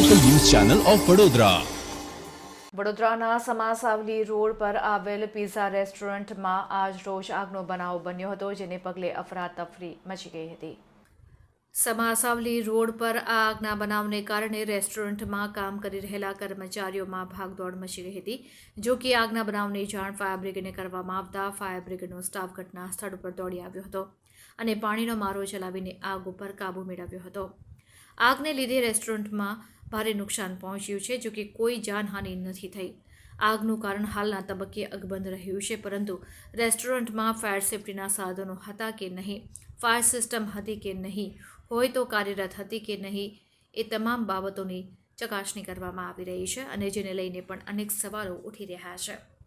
Channel of Vadodara વડોદરાના Samasavali road પર આવેલ પિઝા રેસ્ટોરન્ટમાં આજ રોજ આગનો બનાવ બન્યો હતો, જેને પગલે અફરાતફરી મચી ગઈ હતી. સમાસાવલી રોડ પર આ આગના બનાવને કારણે રેસ્ટોરન્ટમાં કામ કરી રહેલા કર્મચારીઓમાં ભાગદોડ મચી ગઈ હતી. જો કે આગના બનાવની જાણ ફાયર બ્રિગેડને કરવામાં આવતા ફાયર બ્રિગેડનો સ્ટાફ ઘટના સ્થળ ઉપર દોડી આવ્યો હતો અને પાણીનો મારો ચલાવીને આગ ઉપર કાબૂ મેળવ્યો હતો. આગને લીધે રેસ્ટોરન્ટમાં ભારે નુકસાન પહોંચ્યું છે જો કે કોઈ જાનહાનિ નથી થઈ. આગનું કારણ હાલના તબક્કે અકબંધ રહ્યું છે, પરંતુ રેસ્ટોરન્ટમાં ફાયર સેફટીના સાધનો હતા કે નહીં, ફાયર સિસ્ટમ હતી કે નહીં, હોય તો કાર્યરત હતી કે નહીં, એ તમામ બાબતોની ચકાસણી કરવામાં આવી રહી છે અને જેને લઈને પણ અનેક સવાલો ઉઠી રહ્યા છે.